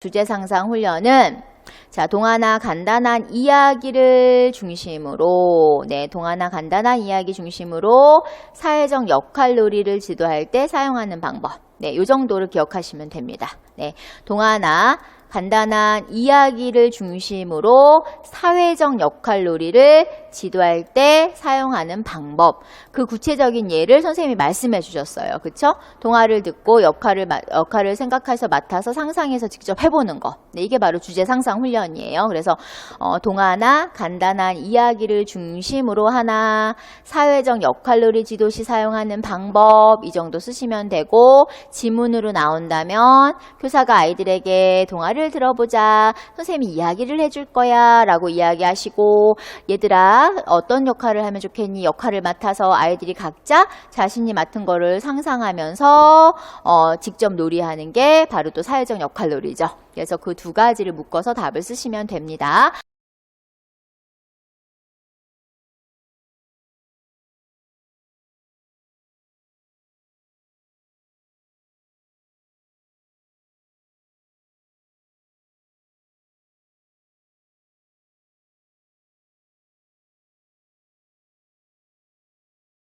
주제 상상 훈련은 자, 동화나 간단한 이야기를 중심으로 네, 동화나 간단한 이야기 중심으로 사회적 역할 놀이를 지도할 때 사용하는 방법. 네, 요 정도를 기억하시면 됩니다. 네, 동화나 간단한 이야기를 중심으로 사회적 역할 놀이를 지도할 때 사용하는 방법. 그 구체적인 예를 선생님이 말씀해 주셨어요. 그쵸? 동화를 듣고 역할을, 마- 역할을 생각해서 맡아서 상상해서 직접 해보는 거. 네, 이게 바로 주제 상상 훈련이에요. 그래서, 어, 동화나 간단한 이야기를 중심으로 하나, 사회적 역할 놀이 지도 시 사용하는 방법, 이 정도 쓰시면 되고, 지문으로 나온다면, 교사가 아이들에게 동화를 들어보자. 선생님이 이야기를 해줄 거야. 라고 이야기하시고, 얘들아, 어떤 역할을 하면 좋겠니? 역할을 맡아서 아이들이 각자 자신이 맡은 거를 상상하면서, 어, 직접 놀이하는 게 바로 또 사회적 역할 놀이죠. 그래서 그 두 가지를 묶어서 답을 쓰시면 됩니다.